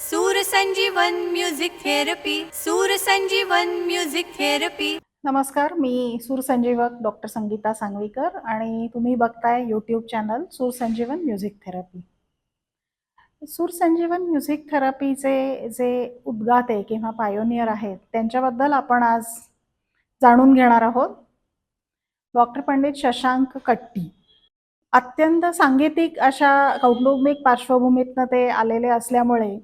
सूर संजीवन music therapy सूर संजीवन म्युझिक थेरपी. नमस्कार मी सूरसंजीवक डॉक्टर संगीता सांगवीकर आणि तुम्ही बघताय YouTube channel Sursanjeevan music therapy. Sursanjeevan music थेरपीचे जे उद्गाते किंवा पायोनियर आहेत त्यांच्याबद्दल आपण आज जाणून घेणार आहोत. डॉक्टर पंडित शशांक कट्टी. अत्यंत सांगीतिक अशा कौटुंबिक पार्श्वभूमीतनं ते आलेले असल्यामुळे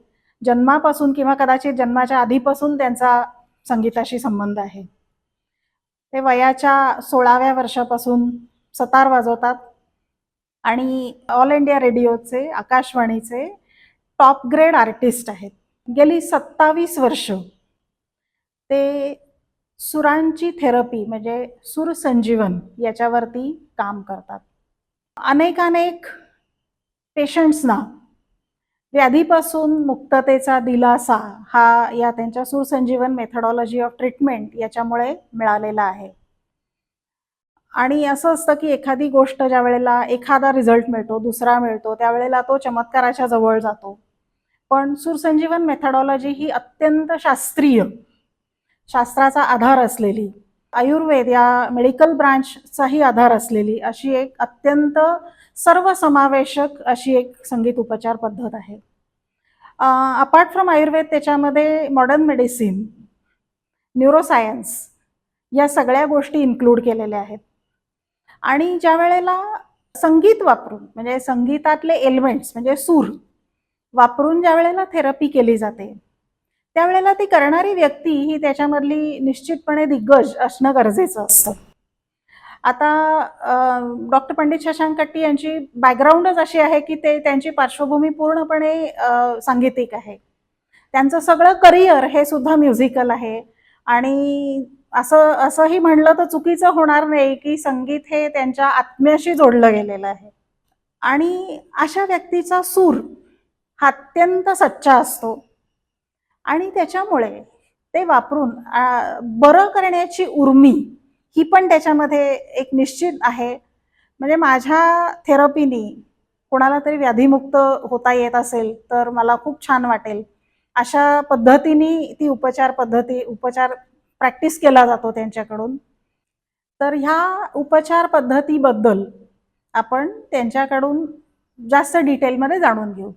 जन्मापासून किंवा कदाचित जन्माच्या आधीपासून त्यांचा संगीताशी संबंध आहे. ते वयाच्या सोळाव्या वर्षापासून सतार वाजवतात. आणि ऑल इंडिया रेडिओचे आकाशवाणीचे टॉप ग्रेड आर्टिस्ट आहेत. गेली सत्तावीस वर्ष ते सुरांची थेरपी म्हणजे सुरसंजीवन याच्यावरती काम करतात. अनेकानेक पेशंट्सना व्याधीपासून मुक्ततेचा दिलासा हा या त्यांच्या सुसंजीवन मेथडॉलॉजी ऑफ ट्रीटमेंट याच्यामुळे मिळालेला आहे. आणि असं असतं की एखादी गोष्ट ज्या वेळेला एखादा रिझल्ट मिळतो दुसरा मिळतो त्यावेळेला तो चमत्काराच्या जवळ जातो. पण सुरसंजीवन मेथडॉलॉजी ही अत्यंत शास्त्रीय शास्त्राचा आधार असलेली. आयुर्वेद या मेडिकल ब्रांचचाही आधार असलेली अशी एक अत्यंत सर्वसमावेशक अशी एक संगीत उपचार पद्धत आहे. अपार्ट फ्रॉम आयुर्वेद त्याच्यामध्ये मॉडर्न मेडिसिन न्यूरोसायन्स या सगळ्या गोष्टी इन्क्लूड केलेल्या आहेत. आणि ज्या वेळेला संगीत वापरून म्हणजे संगीतातले एलिमेंट्स म्हणजे सूर वापरून ज्या वेळेला थेरपी केली जाते त्यावेळेला ती करणारी व्यक्ती ही त्याच्यामधली निश्चितपणे दिग्गज असणं गरजेचं असतं. आता डॉक्टर पंडित शशांक कट्टी यांची बॅकग्राऊंडच अशी आहे की ते त्यांची पार्श्वभूमी पूर्णपणे सांगीतिक आहे. त्यांचं सगळं करिअर हे सुद्धा म्युझिकल आहे. आणि असं असंही म्हणलं तर चुकीचं होणार नाही की संगीत हे त्यांच्या आत्म्याशी जोडलं गेलेलं आहे. आणि अशा व्यक्तीचा सूर हा अत्यंत सच्चा असतो. आणि त्याच्यामुळे ते वापरून बरं करण्याची उर्मी ही पण त्याच्यामध्ये एक निश्चित आहे. म्हणजे माझ्या थेरपीनी कोणाला तरी व्याधीमुक्त होता येत असेल तर मला खूप छान वाटेल. अशा पद्धतीने ती उपचार पद्धती उपचार प्रॅक्टिस केला जातो त्यांच्याकडून. तर ह्या उपचार पद्धतीबद्दल आपण त्यांच्याकडून जास्त डिटेलमध्ये जाणून घेऊ.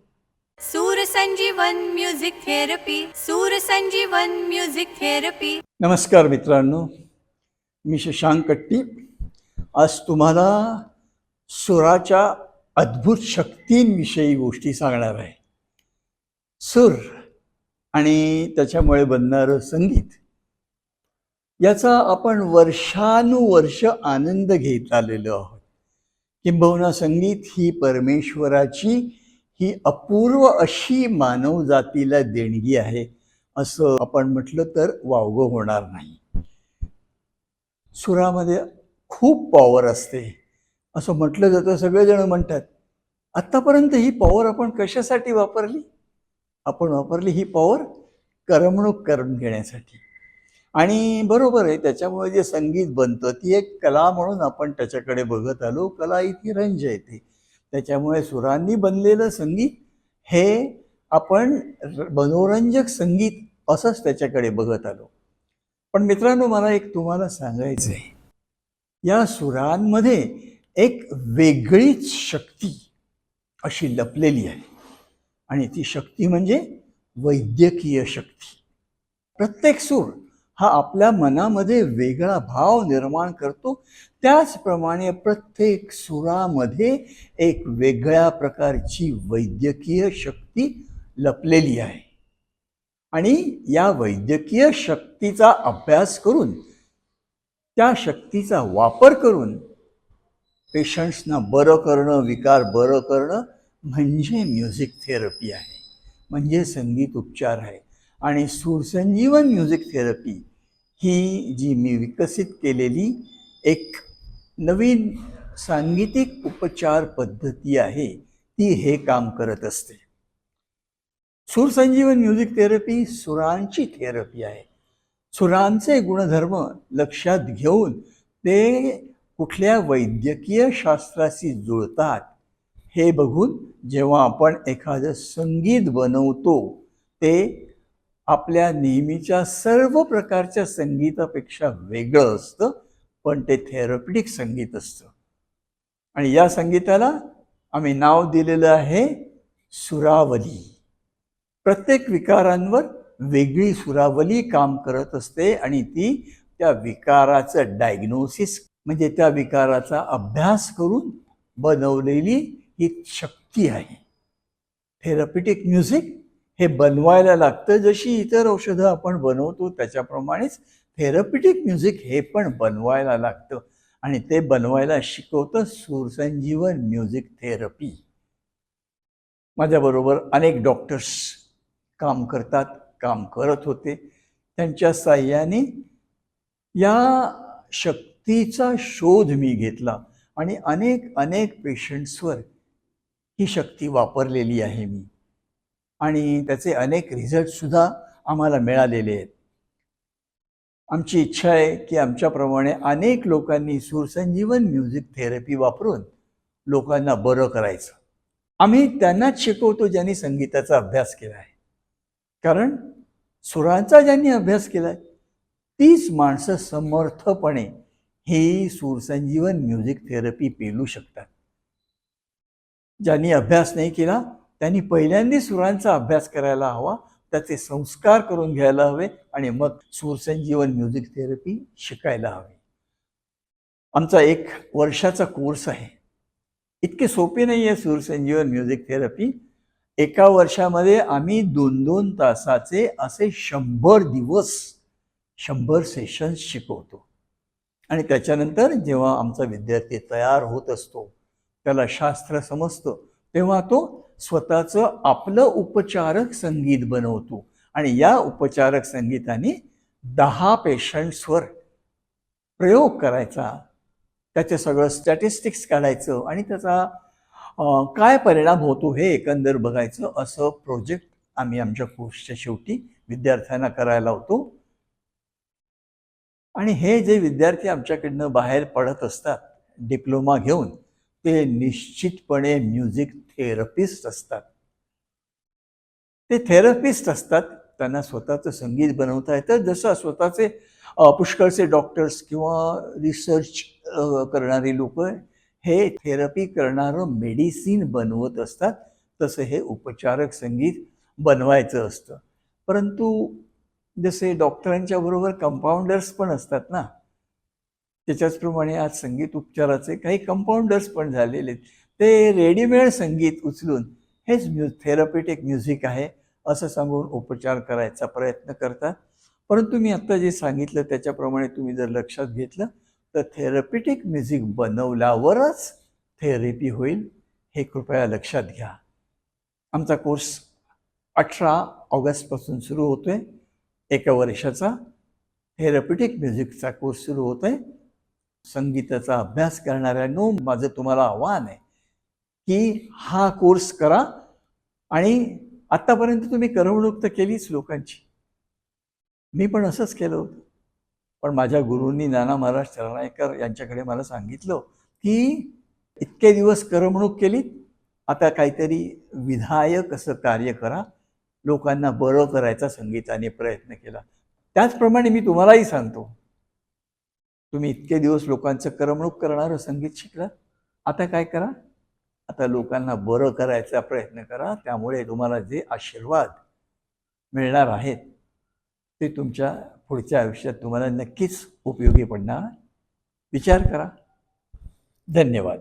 सूर संजीवन म्युझिक थेरपी सूर संजीवन म्युझिक थेरपी. नमस्कार मित्रांनो मी शशांक कट्टी. आज तुम्हाला सुराच्या अद्भुत शक्तींविषयी गोष्टी सांगणार आहे. सूर आणि त्याच्यामुळे बनणारं संगीत. याचा आपण वर्षानुवर्ष आनंद घेत आलेलो आहोत. किंबहुना संगीत ही परमेश्वराची ही अपूर्व अशी मानवजातीला देणगी आहे असं आपण म्हटलं तर वावगं होणार नाही. सुरामध्ये खूप पॉवर असते. असं म्हटलं जातं सगळेजण म्हणतात आत्तापर्यंत ही पॉवर आपण कशासाठी वापरली? आपण वापरली ही पॉवर करमणूक करून घेण्यासाठी. आणि बरोबर आहे त्याच्यामुळे जे संगीत बनतं ती एक कला म्हणून आपण त्याच्याकडे बघत आलो कला इथे रंज येते. त्याच्यामुळे सुरांनी बनलेलं संगीत हे आपण र- मनोरंजक संगीत असंच त्याच्याकडे बघत आलो. पण मित्रांनो मला एक तुम्हाला सांगायचं आहे या सुरांमध्ये एक वेगळीच शक्ती अशी लपलेली आहे. आणि ती शक्ती म्हणजे वैद्यकीय शक्ती. प्रत्येक सूर हा आपल्या मनामध्ये वेगळा भाव निर्माण करतो. त्याचप्रमाणे प्रत्येक सुरामध्ये एक वेगळ्या प्रकारची वैद्यकीय शक्ती लपलेली आहे. आणि या वैद्यकीय शक्तीचा अभ्यास करून त्या शक्तीचा वापर करून पेशंट्सना बरं करणं विकार बरं करणं म्हणजे म्युझिक थेरपी आहे. म्हणजे संगीत उपचार आहे. आणि सुरसंजीवन म्युझिक थेरपी ही जी मी विकसित केलेली एक नवीन सांगीतिक उपचार पद्धती आहे ती हे काम करत असते. सुरसंजीवन म्युझिक थेरपी सुरांची थेरपी आहे. सुरांचे गुणधर्म लक्षात घेऊन ते कुठल्या वैद्यकीय शास्त्राशी जुळतात हे बघून जेव्हा आपण एखादं संगीत बनवतो ते आपल्या नेहमीच्या सर्व प्रकारच्या संगीतापेक्षा वेगळं असतं पण ते थेरपिटिक संगीत असतं. आणि या संगीताला आम्ही नाव दिलेलं आहे सुरावली. प्रत्येक विकारांवर वेगळी सुरावली काम करत असते आणि ती त्या विकाराचं डायग्नोसिस म्हणजे त्या विकाराचा अभ्यास करून बनवलेली ही शक्ती आहे. थेरपिटिक म्युझिक हे बनवायला लागतं. जशी इतर औषधं आपण बनवतो त्याच्याप्रमाणेच थेरपिटिक म्युझिक हे पण बनवायला लागतं. आणि ते बनवायला शिकवतं सुरसंजीवन म्युझिक थेरपी. माझ्याबरोबर अनेक डॉक्टर्स काम करतात काम करत होते. त्यांच्या साह्याने या शक्तीचा शोध मी घेतला आणि अनेक अनेक पेशंट्सवर ही शक्ती वापरलेली आहे मी. आणि त्याचे अनेक रिझल्टसुद्धा आम्हाला मिळालेले आहेत. आमची इच्छा आहे की आमच्याप्रमाणे अनेक लोकांनी सुरसंजीवन म्युझिक थेरपी वापरून लोकांना बरं करायचं. आम्ही त्यांनाच शिकवतो ज्यांनी संगीताचा अभ्यास केला आहे. कारण सुरांचा ज्यांनी अभ्यास केला आहे तीच माणसं समर्थपणे ही सुरसंजीवन म्युझिक थेरपी पेलू शकतात. ज्यांनी अभ्यास नाही केला त्यांनी पहिल्यांदा सुरांचा अभ्यास करायला हवा त्याचे संस्कार करून घ्यायला हवे आणि मग सुरसंजीवन म्युझिक थेरपी शिकायला हवी. आमचा एक वर्षाचा कोर्स आहे. इतके सोपे नाही आहे सुरसंजीवन म्युझिक थेरपी. एका वर्षामध्ये आम्ही दोन दोन तासाचे असे शंभर दिवस शंभर सेशन्स शिकवतो. आणि त्याच्यानंतर जेव्हा आमचा विद्यार्थी तयार होत असतो त्याला शास्त्र समजतं तेव्हा तो स्वतःचं आपलं उपचारक संगीत बनवतो. आणि या उपचारक संगीताने दहा पेशंट्सवर प्रयोग करायचा. त्याचे सगळं स्टॅटिस्टिक्स काढायचं आणि त्याचा काय परिणाम होतो हे एकंदर बघायचं असं प्रोजेक्ट आम्ही आमच्या कोर्सच्या शेवटी विद्यार्थ्यांना करायला होतो. आणि हे जे विद्यार्थी आमच्याकडनं बाहेर पडत असतात डिप्लोमा घेऊन ते निश्चितपणे म्युझिक थेरपिस्ट असतात. ते थेरपिस्ट असतात. त्यांना स्वतःचं संगीत बनवता येतं. जसं स्वतःचे पुष्कळचे डॉक्टर्स किंवा रिसर्च करणारी लोक हे थेरपी करणारं मेडिसिन बनवत असतात. तसं हे उपचारक संगीत बनवायचं असतं. परंतु जसे डॉक्टरांच्या बरोबर कंपाऊंडर्स पण असतात ना. त्याच्याचप्रमाणे आज संगीत उपचाराचे काही कंपाऊंडर्स पण झालेले आहेत. ते रेडीमेड संगीत उचलून हेच म्यु थेरपेटिक म्युझिक आहे असं सांगून उपचार करायचा प्रयत्न करतात. परंतु मी आत्ता जे सांगितलं त्याच्याप्रमाणे तुम्ही जर लक्षात घेतलं तर थेरपिटिक म्युझिक बनवल्यावरच थेरपी होईल हे कृपया लक्षात घ्या. आमचा कोर्स अठरा ऑगस्टपासून सुरू होतो आहे एका वर्षाचा थेरपिटिक म्युझिकचा कोर्स सुरू होतो आहे संगीताचा अभ्यास करणाऱ्यांनो माझं तुम्हाला आव्हान आहे की हा कोर्स करा आणि आत्तापर्यंत तुम्ही करमणूक तर केलीच लोकांची. मी पण असंच केलं होतं. पण माझ्या गुरूंनी नाना महाराज चरणायकर यांच्याकडे मला सांगितलं की इतके दिवस करमणूक केली आता काहीतरी विधायक असं कार्य करा. लोकांना बरं करायचा संगीताने प्रयत्न केला. त्याचप्रमाणे मी तुम्हालाही सांगतो. तुम्ही इतके दिवस लोकांचं करमणूक करणारं संगीत शिकला आता काय करा? आता लोकांना बरं करायचा प्रयत्न करा. त्यामुळे तुम्हाला जे आशीर्वाद मिळणार आहेत ते तुमच्या पुढच्या आयुष्यात तुम्हाला नक्कीच उपयोगी पडणार. विचार करा. धन्यवाद.